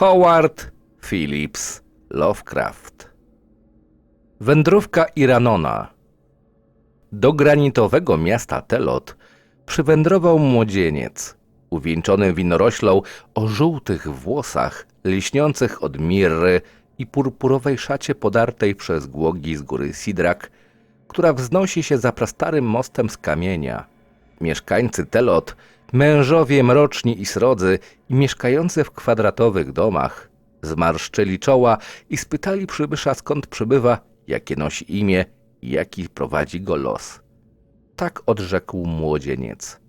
Howard Phillips Lovecraft Wędrówka Iranona Do granitowego miasta Telot przywędrował młodzieniec, uwieńczony winoroślą o żółtych włosach, liśniących od mirry i purpurowej szacie podartej przez głogi z góry Sidrak, która wznosi się za prastarym mostem z kamienia. Mieszkańcy Telot, mężowie mroczni i srodzy i mieszkający w kwadratowych domach, zmarszczyli czoła i spytali przybysza skąd przybywa, jakie nosi imię i jaki prowadzi go los. Tak odrzekł młodzieniec.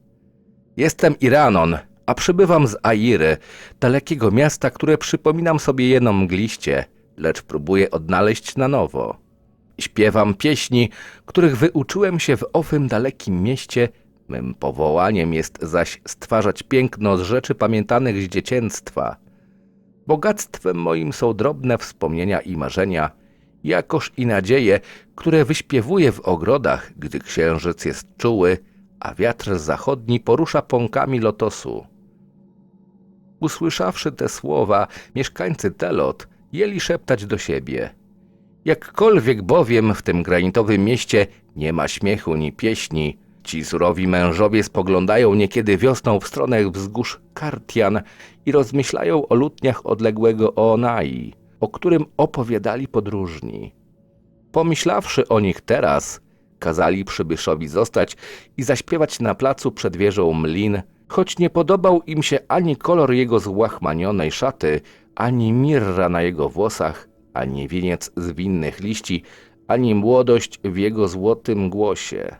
Jestem Iranon, a przybywam z Airy, dalekiego miasta, które przypominam sobie jeno mgliście, lecz próbuję odnaleźć na nowo. Śpiewam pieśni, których wyuczyłem się w owym dalekim mieście, mym powołaniem jest zaś stwarzać piękno z rzeczy pamiętanych z dziecięctwa. Bogactwem moim są drobne wspomnienia i marzenia, jakoż i nadzieje, które wyśpiewuję w ogrodach, gdy księżyc jest czuły, a wiatr zachodni porusza pąkami lotosu. Usłyszawszy te słowa, mieszkańcy Telot jęli szeptać do siebie. Jakkolwiek bowiem w tym granitowym mieście nie ma śmiechu ni pieśni, ci surowi mężowie spoglądają niekiedy wiosną w stronę wzgórz Kartian i rozmyślają o lutniach odległego Oonai, o którym opowiadali podróżni. Pomyślawszy o nich teraz, kazali przybyszowi zostać i zaśpiewać na placu przed wieżą mlin, choć nie podobał im się ani kolor jego złachmanionej szaty, ani mirra na jego włosach, ani wieniec z winnych liści, ani młodość w jego złotym głosie.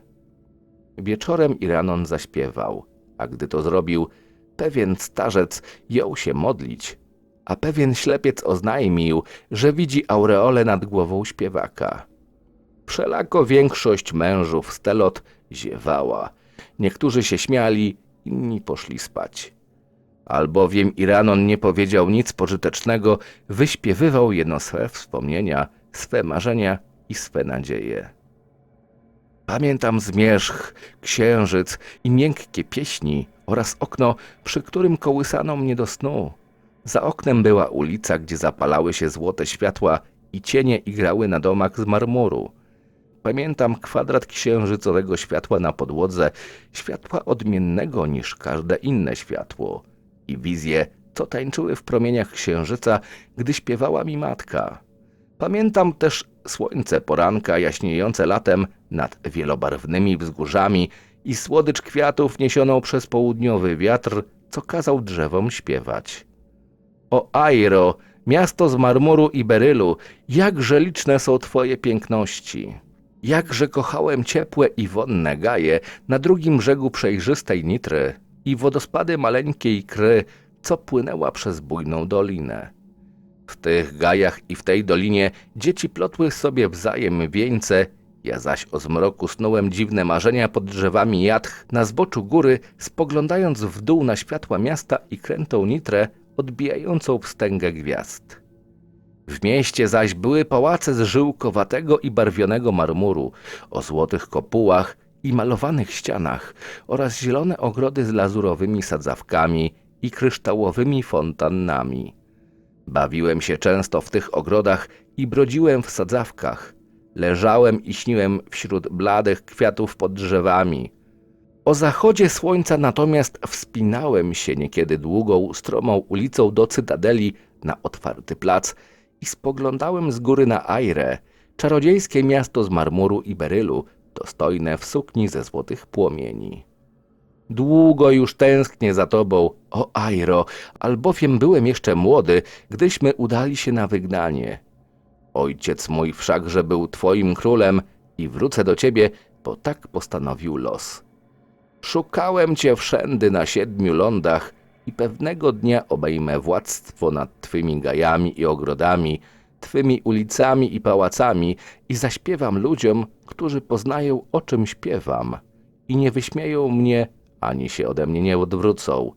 Wieczorem Iranon zaśpiewał, a gdy to zrobił, pewien starzec jął się modlić, a pewien ślepiec oznajmił, że widzi aureole nad głową śpiewaka. Wszelako większość mężów z Telot ziewała. Niektórzy się śmiali, inni poszli spać. Albowiem Iranon nie powiedział nic pożytecznego, wyśpiewywał jedno swe wspomnienia, swe marzenia i swe nadzieje. Pamiętam zmierzch, księżyc i miękkie pieśni oraz okno, przy którym kołysano mnie do snu. Za oknem była ulica, gdzie zapalały się złote światła i cienie igrały na domach z marmuru. Pamiętam kwadrat księżycowego światła na podłodze, światła odmiennego niż każde inne światło i wizje, co tańczyły w promieniach księżyca, gdy śpiewała mi matka. Pamiętam też słońce poranka jaśniejące latem nad wielobarwnymi wzgórzami i słodycz kwiatów niesioną przez południowy wiatr, co kazał drzewom śpiewać. O Airo, miasto z marmuru i berylu, jakże liczne są twoje piękności. Jakże kochałem ciepłe i wonne gaje na drugim brzegu przejrzystej Nitry i wodospady maleńkiej kry, co płynęła przez bujną dolinę. W tych gajach i w tej dolinie dzieci plotły sobie wzajem wieńce, ja zaś o zmroku snułem dziwne marzenia pod drzewami jatch na zboczu góry, spoglądając w dół na światła miasta i krętą nitrę odbijającą wstęgę gwiazd. W mieście zaś były pałace z żyłkowatego i barwionego marmuru, o złotych kopułach i malowanych ścianach oraz zielone ogrody z lazurowymi sadzawkami i kryształowymi fontannami. Bawiłem się często w tych ogrodach i brodziłem w sadzawkach. Leżałem i śniłem wśród bladych kwiatów pod drzewami. O zachodzie słońca natomiast wspinałem się niekiedy długą, stromą ulicą do cytadeli na otwarty plac i spoglądałem z góry na Aire, czarodziejskie miasto z marmuru i berylu, dostojne w sukni ze złotych płomieni. Długo już tęsknię za tobą, o Airo, albowiem byłem jeszcze młody, gdyśmy udali się na wygnanie. Ojciec mój wszakże był twoim królem i wrócę do ciebie, bo tak postanowił los. Szukałem cię wszędy na siedmiu lądach i pewnego dnia obejmę władztwo nad twymi gajami i ogrodami, twymi ulicami i pałacami i zaśpiewam ludziom, którzy poznają o czym śpiewam i nie wyśmieją mnie ani się ode mnie nie odwrócą.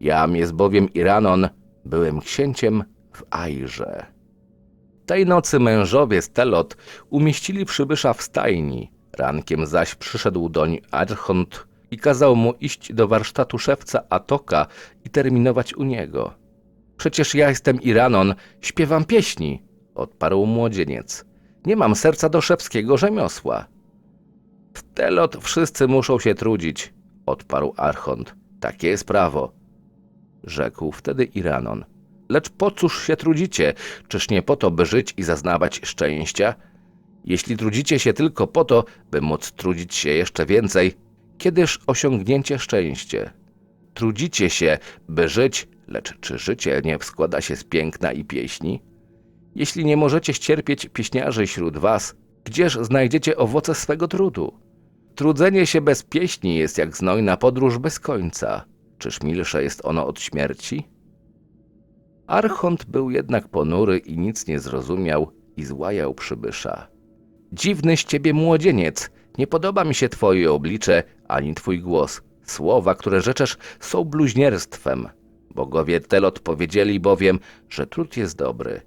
Jam jest bowiem Iranon, byłem księciem w Ajrze. Tej nocy mężowie z Telot umieścili przybysza w stajni, rankiem zaś przyszedł doń Archont i kazał mu iść do warsztatu szewca Atoka i terminować u niego. Przecież ja jestem Iranon, śpiewam pieśni, odparł młodzieniec. Nie mam serca do szewskiego rzemiosła. W Telot wszyscy muszą się trudzić, odparł Archont. Takie jest prawo. Rzekł wtedy Iranon. Lecz po cóż się trudzicie? Czyż nie po to, by żyć i zaznawać szczęścia? Jeśli trudzicie się tylko po to, by móc trudzić się jeszcze więcej, kiedyż osiągnięcie szczęście? Trudzicie się, by żyć, lecz czy życie nie składa się z piękna i pieśni? Jeśli nie możecie ścierpieć pieśniarzy wśród was, gdzież znajdziecie owoce swego trudu? Trudzenie się bez pieśni jest jak znojna podróż bez końca. Czyż milsze jest ono od śmierci? Archont był jednak ponury i nic nie zrozumiał i złajał przybysza. Dziwny z ciebie młodzieniec, nie podoba mi się twoje oblicze, ani twój głos. Słowa, które rzeczesz, są bluźnierstwem. Bogowie Telot powiedzieli bowiem, że trud jest dobry.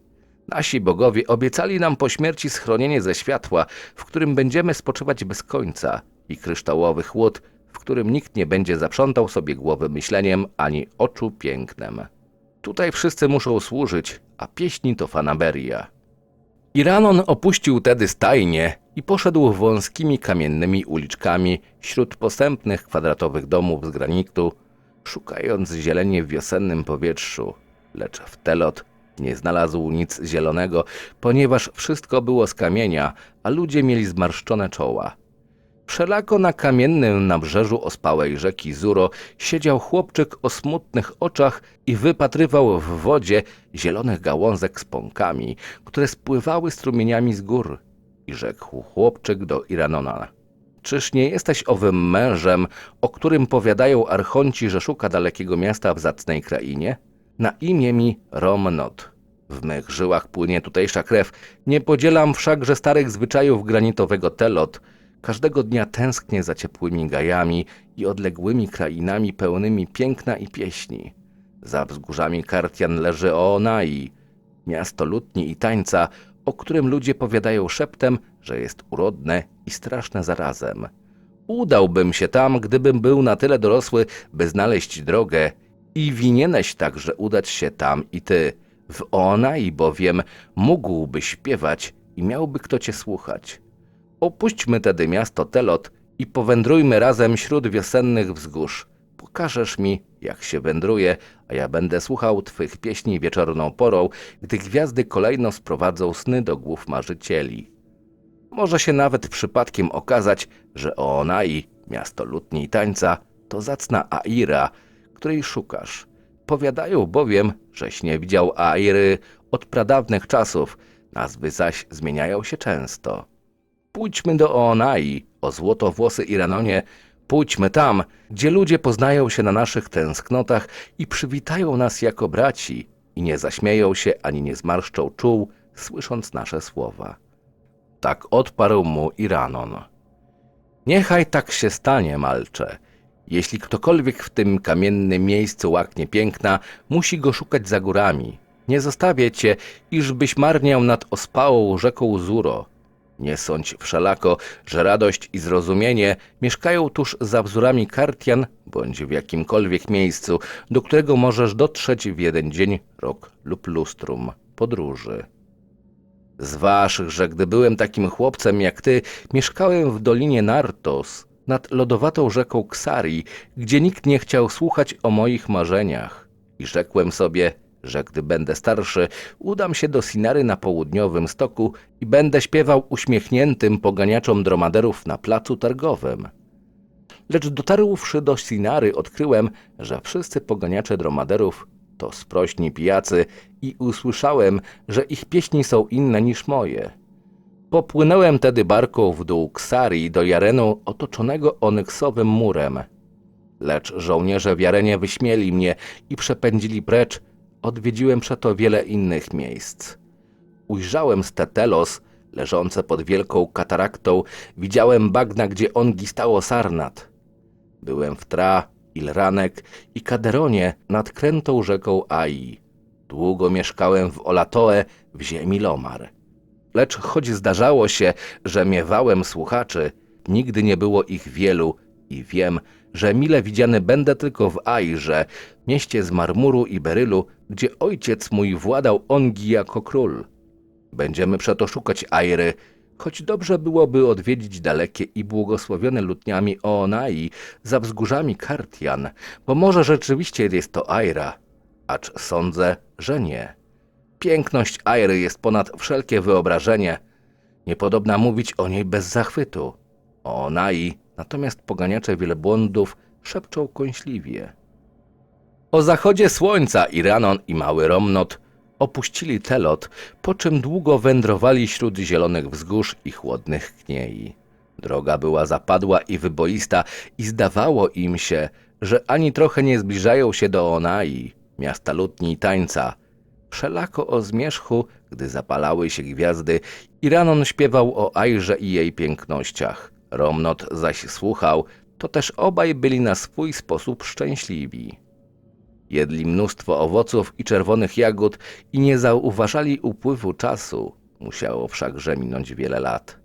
Nasi bogowie obiecali nam po śmierci schronienie ze światła, w którym będziemy spoczywać bez końca i kryształowy chłód, w którym nikt nie będzie zaprzątał sobie głowy myśleniem ani oczu pięknem. Tutaj wszyscy muszą służyć, a pieśni to fanaberia. Iranon opuścił tedy stajnie i poszedł wąskimi kamiennymi uliczkami wśród posępnych kwadratowych domów z granitu, szukając zieleni w wiosennym powietrzu, lecz w Telot nie znalazł nic zielonego, ponieważ wszystko było z kamienia, a ludzie mieli zmarszczone czoła. Wszelako na kamiennym nabrzeżu ospałej rzeki Zuro siedział chłopczyk o smutnych oczach i wypatrywał w wodzie zielonych gałązek z pąkami, które spływały strumieniami z gór. I rzekł chłopczyk do Iranona. Czyż nie jesteś owym mężem, o którym powiadają archonci, że szuka dalekiego miasta w zacnej krainie? Na imię mi Romnot. W mych żyłach płynie tutejsza krew. Nie podzielam wszakże starych zwyczajów granitowego Telot. Każdego dnia tęsknię za ciepłymi gajami i odległymi krainami pełnymi piękna i pieśni. Za wzgórzami Kartian leży Oonai, miasto lutni i tańca, o którym ludzie powiadają szeptem, że jest urodne i straszne zarazem. Udałbym się tam, gdybym był na tyle dorosły, by znaleźć drogę i winieneś także udać się tam i ty. W Oonai bowiem mógłby śpiewać i miałby kto cię słuchać. Opuśćmy tedy miasto Telot i powędrujmy razem wśród wiosennych wzgórz. Pokażesz mi, jak się wędruje, a ja będę słuchał twych pieśni wieczorną porą, gdy gwiazdy kolejno sprowadzą sny do głów marzycieli. Może się nawet przypadkiem okazać, że Oonai, miasto lutni i tańca, to zacna Aira, której szukasz. Powiadają bowiem, żeś nie widział Airy od pradawnych czasów, nazwy zaś zmieniają się często. Pójdźmy do Oonai, o złotowłosy Iranonie, pójdźmy tam, gdzie ludzie poznają się na naszych tęsknotach i przywitają nas jako braci i nie zaśmieją się ani nie zmarszczą czuł, słysząc nasze słowa. Tak odparł mu Iranon. Niechaj tak się stanie, malcze. Jeśli ktokolwiek w tym kamiennym miejscu łaknie piękna, musi go szukać za górami. Nie zostawię cię, iżbyś marniał nad ospałą rzeką Zuro. Nie sądź wszelako, że radość i zrozumienie mieszkają tuż za wzórami Kartian, bądź w jakimkolwiek miejscu, do którego możesz dotrzeć w jeden dzień, rok lub lustrum podróży. Zważ, że gdy byłem takim chłopcem jak ty, mieszkałem w dolinie Nartos, nad lodowatą rzeką Ksari, gdzie nikt nie chciał słuchać o moich marzeniach. I rzekłem sobie, że gdy będę starszy, udam się do Sinary na południowym stoku i będę śpiewał uśmiechniętym poganiaczom dromaderów na placu targowym. Lecz dotarłszy do Sinary, odkryłem, że wszyscy poganiacze dromaderów to sprośni pijacy i usłyszałem, że ich pieśni są inne niż moje. Popłynąłem tedy barką w dół Ksari do Jarenu otoczonego onyksowym murem. Lecz żołnierze w Jarenie wyśmieli mnie i przepędzili precz, odwiedziłem przeto wiele innych miejsc. Ujrzałem Stetelos, leżące pod wielką kataraktą, widziałem bagna, gdzie ongi stało Sarnat. Byłem w Tra, Ilranek i Kaderonie nad krętą rzeką Ai. Długo mieszkałem w Olatoe w ziemi Lomar. Lecz choć zdarzało się, że miewałem słuchaczy, nigdy nie było ich wielu i wiem, że mile widziany będę tylko w Airze, mieście z marmuru i berylu, gdzie ojciec mój władał Ongi jako król. Będziemy przeto szukać Airy, choć dobrze byłoby odwiedzić dalekie i błogosławione lutniami Oonai za wzgórzami Kartian, bo może rzeczywiście jest to Aira, acz sądzę, że nie. Piękność Airy jest ponad wszelkie wyobrażenie. Niepodobna mówić o niej bez zachwytu. O Onai natomiast poganiacze wielbłądów szepczą kąśliwie. O zachodzie słońca Iranon i Mały Romnot opuścili Telot, po czym długo wędrowali wśród zielonych wzgórz i chłodnych kniei. Droga była zapadła i wyboista i zdawało im się, że ani trochę nie zbliżają się do Onai, miasta lutni i tańca. Wszelako o zmierzchu, gdy zapalały się gwiazdy, Iranon śpiewał o Ajrze i jej pięknościach. Romnot zaś słuchał, to też obaj byli na swój sposób szczęśliwi. Jedli mnóstwo owoców i czerwonych jagód i nie zauważali upływu czasu. Musiało wszakże minąć wiele lat.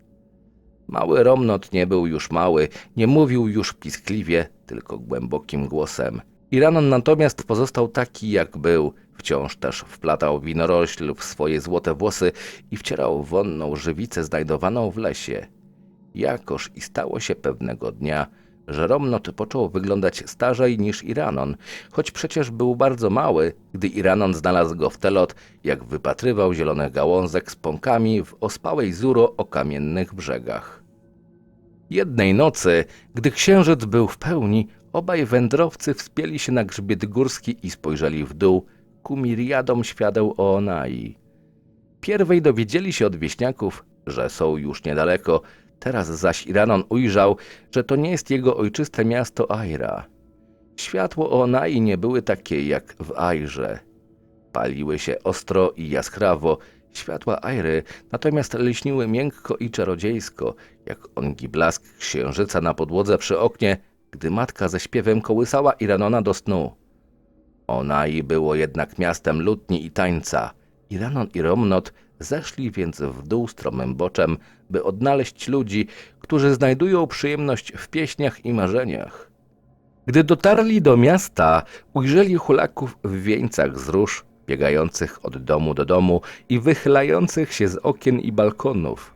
Mały Romnot nie był już mały, nie mówił już piskliwie, tylko głębokim głosem. Iranon natomiast pozostał taki, jak był. Wciąż też wplatał winorośl w swoje złote włosy i wcierał wonną żywicę znajdowaną w lesie. Jakoż i stało się pewnego dnia, że Romnot począł wyglądać starzej niż Iranon, choć przecież był bardzo mały, gdy Iranon znalazł go w Telot, jak wypatrywał zielonych gałązek z pąkami w ospałej zuro o kamiennych brzegach. Jednej nocy, gdy księżyc był w pełni, obaj wędrowcy wspięli się na grzbiet górski i spojrzeli w dół ku miriadom świateł Oonai. Pierwej dowiedzieli się od wieśniaków, że są już niedaleko, Teraz zaś Iranon ujrzał, że to nie jest jego ojczyste miasto Aira. Światło Onai nie były takie jak w Airze. Paliły się ostro i jaskrawo, światła Airy natomiast lśniły miękko i czarodziejsko, jak ongi blask księżyca na podłodze przy oknie, gdy matka ze śpiewem kołysała Iranona do snu. Onai było jednak miastem lutni i tańca. Iranon i Romnot Zeszli więc w dół stromym boczem, by odnaleźć ludzi, którzy znajdują przyjemność w pieśniach i marzeniach. Gdy dotarli do miasta, ujrzeli hulaków w wieńcach z róż, biegających od domu do domu i wychylających się z okien i balkonów.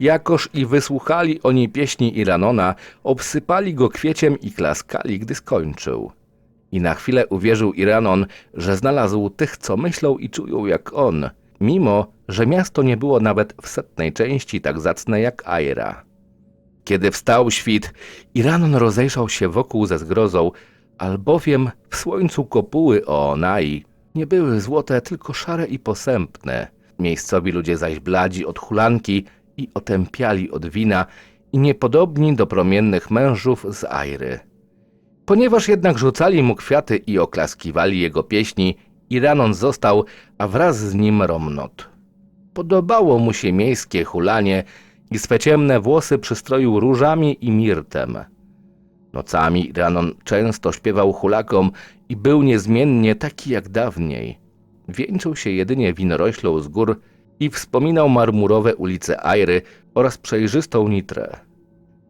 Jakoż i wysłuchali oni pieśni Iranona, obsypali go kwieciem i klaskali, gdy skończył. I na chwilę uwierzył Iranon, że znalazł tych, co myślą i czują jak on – mimo że miasto nie było nawet w setnej części tak zacne jak Aira. Kiedy wstał świt, Iranon rozejrzał się wokół ze zgrozą, albowiem w słońcu kopuły Oonai nie były złote, tylko szare i posępne. Miejscowi ludzie zaś bladzi od hulanki i otępiali od wina i niepodobni do promiennych mężów z Airy. Ponieważ jednak rzucali mu kwiaty i oklaskiwali jego pieśni, Iranon został, a wraz z nim Romnot. Podobało mu się miejskie hulanie i swe ciemne włosy przystroił różami i mirtem. Nocami Iranon często śpiewał hulakom i był niezmiennie taki jak dawniej. Wieńczył się jedynie winoroślą z gór i wspominał marmurowe ulice Airy oraz przejrzystą Nitrę.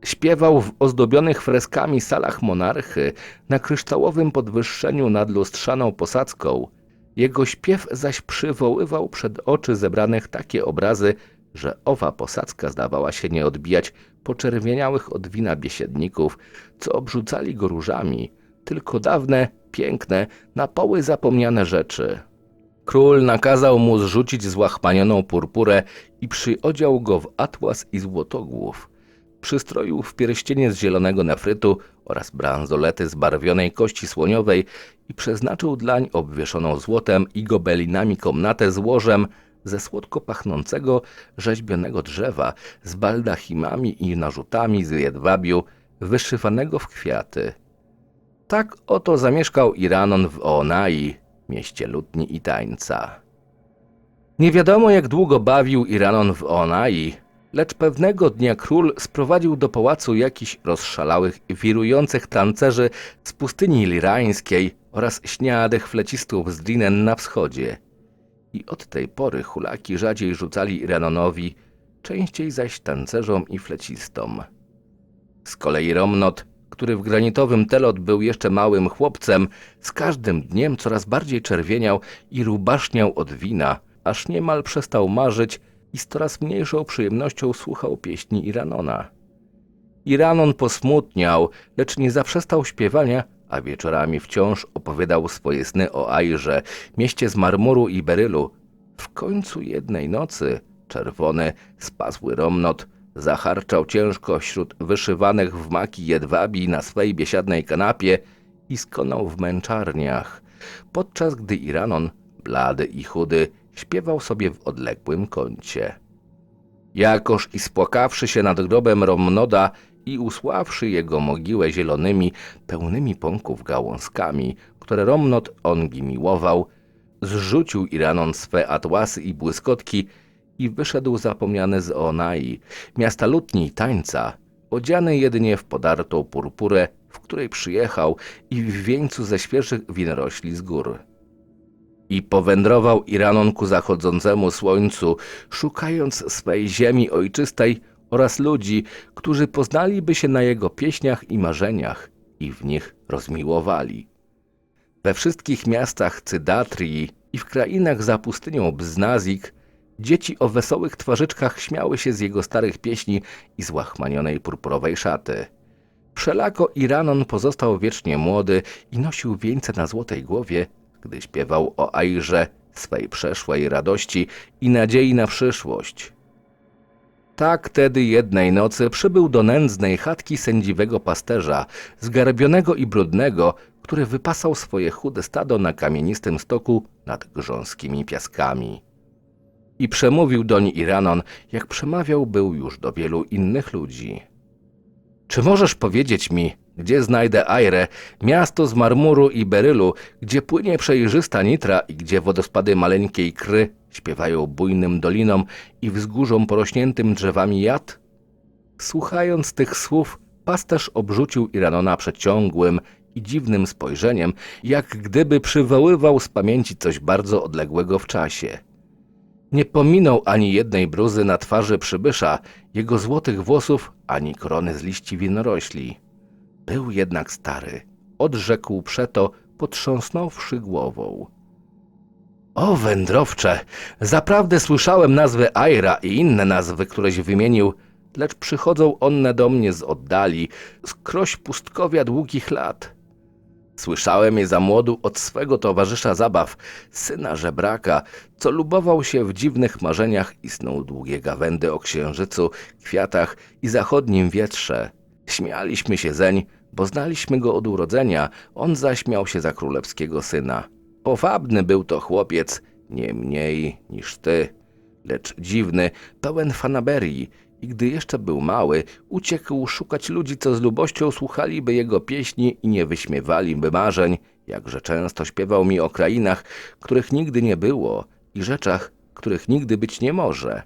Śpiewał w ozdobionych freskami salach monarchy, na kryształowym podwyższeniu nad lustrzaną posadzką, jego śpiew zaś przywoływał przed oczy zebranych takie obrazy, że owa posadzka zdawała się nie odbijać poczerwieniałych od wina biesiedników, co obrzucali go różami, tylko dawne, piękne, na poły zapomniane rzeczy. Król nakazał mu zrzucić złachmanioną purpurę i przyodział go w atłas i złotogłów. Przystroił w pierścienie z zielonego nefrytu oraz bransolety z barwionej kości słoniowej i przeznaczył dlań obwieszoną złotem i gobelinami komnatę z łożem ze słodko pachnącego rzeźbionego drzewa z baldachimami i narzutami z jedwabiu wyszywanego w kwiaty. Tak oto zamieszkał Iranon w Oonai, mieście lutni i tańca. Nie wiadomo jak długo bawił Iranon w Oonai, Lecz pewnego dnia król sprowadził do pałacu jakichś rozszalałych, wirujących tancerzy z pustyni lirańskiej oraz śniadych flecistów z Drinen na wschodzie. I od tej pory hulaki rzadziej rzucali Iranonowi, częściej zaś tancerzom i flecistom. Z kolei Romnot, który w granitowym telot był jeszcze małym chłopcem, z każdym dniem coraz bardziej czerwieniał i rubaszniał od wina, aż niemal przestał marzyć i z coraz mniejszą przyjemnością słuchał pieśni Iranona. Iranon posmutniał, lecz nie zaprzestał śpiewania, a wieczorami wciąż opowiadał swoje sny o Ajrze, mieście z marmuru i berylu. W końcu jednej nocy czerwony, spazły Romnot zacharczał ciężko wśród wyszywanych w maki jedwabi na swej biesiadnej kanapie i skonał w męczarniach, podczas gdy Iranon, blady i chudy, śpiewał sobie w odległym kącie. Jakoż i spłakawszy się nad grobem Romnoda i usławszy jego mogiłę zielonymi, pełnymi pąków gałązkami, które Romnod ongi miłował, zrzucił Iranon swe atłasy i błyskotki i wyszedł zapomniany z Onai, miasta lutni i tańca, odziany jedynie w podartą purpurę, w której przyjechał i w wieńcu ze świeżych winorośli z gór. I powędrował Iranon ku zachodzącemu słońcu, szukając swej ziemi ojczystej oraz ludzi, którzy poznaliby się na jego pieśniach i marzeniach i w nich rozmiłowali. We wszystkich miastach Cydatrii i w krainach za pustynią Bznazik dzieci o wesołych twarzyczkach śmiały się z jego starych pieśni i złachmanionej purpurowej szaty. Wszelako Iranon pozostał wiecznie młody i nosił wieńce na złotej głowie, gdy śpiewał o Ajrze, swej przeszłej radości i nadziei na przyszłość. Tak tedy jednej nocy przybył do nędznej chatki sędziwego pasterza, zgarbionego i brudnego, który wypasał swoje chude stado na kamienistym stoku nad grząskimi piaskami. I przemówił doń Iranon, jak przemawiał był już do wielu innych ludzi. Czy możesz powiedzieć mi, gdzie znajdę Aire, miasto z marmuru i berylu, gdzie płynie przejrzysta nitra i gdzie wodospady maleńkiej kry śpiewają bujnym dolinom i wzgórzom porośniętym drzewami jad? Słuchając tych słów, pasterz obrzucił Iranona przeciągłym i dziwnym spojrzeniem, jak gdyby przywoływał z pamięci coś bardzo odległego w czasie. Nie pominął ani jednej bruzy na twarzy przybysza, jego złotych włosów, ani korony z liści winorośli. Był jednak stary, odrzekł przeto, potrząsnąwszy głową. O wędrowcze, zaprawdę słyszałem nazwę Aira i inne nazwy, któreś wymienił, lecz przychodzą one do mnie z oddali, z kroś pustkowia długich lat. Słyszałem je za młodu od swego towarzysza zabaw, syna żebraka, co lubował się w dziwnych marzeniach i snuł długie gawędy o księżycu, kwiatach i zachodnim wietrze. Śmialiśmy się zeń, bo znaliśmy go od urodzenia, on zaśmiał się za królewskiego syna. Powabny był to chłopiec, nie mniej niż ty, lecz dziwny, pełen fanaberii i gdy jeszcze był mały, uciekł szukać ludzi, co z lubością słuchaliby jego pieśni i nie wyśmiewaliby marzeń, jakże często śpiewał mi o krainach, których nigdy nie było i rzeczach, których nigdy być nie może.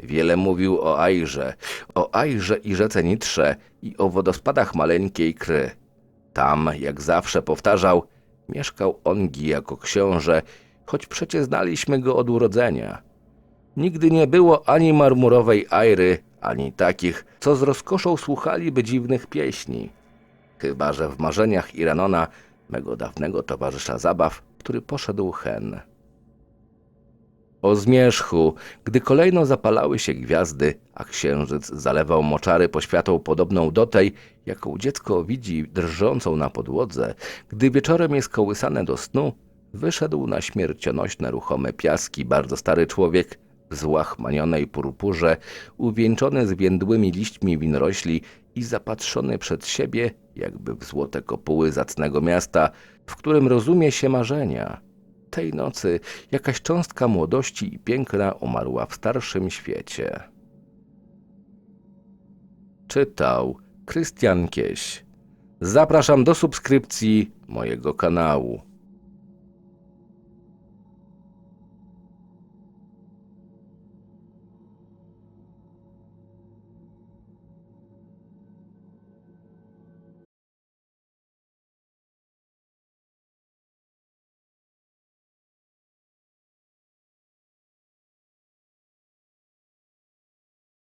Wiele mówił o Ajrze, o Ajrze i rzece Nitrze i o wodospadach maleńkiej Kry. Tam, jak zawsze powtarzał, mieszkał Ongi jako książę, choć przecie znaliśmy go od urodzenia. Nigdy nie było ani marmurowej Ajry, ani takich, co z rozkoszą słuchaliby dziwnych pieśni. Chyba, że w marzeniach Iranona, mego dawnego towarzysza zabaw, który poszedł hen. O zmierzchu, gdy kolejno zapalały się gwiazdy, a księżyc zalewał moczary poświatą podobną do tej, jaką dziecko widzi drżącą na podłodze, gdy wieczorem jest kołysane do snu, wyszedł na śmiercionośne ruchome piaski bardzo stary człowiek w złachmanionej purpurze, uwieńczony zwiędłymi liśćmi winorośli i zapatrzony przed siebie, jakby w złote kopuły zacnego miasta, w którym rozumie się marzenia. Tej nocy jakaś cząstka młodości i piękna umarła w starszym świecie. Czytał Krystian Kieś. Zapraszam do subskrypcji mojego kanału.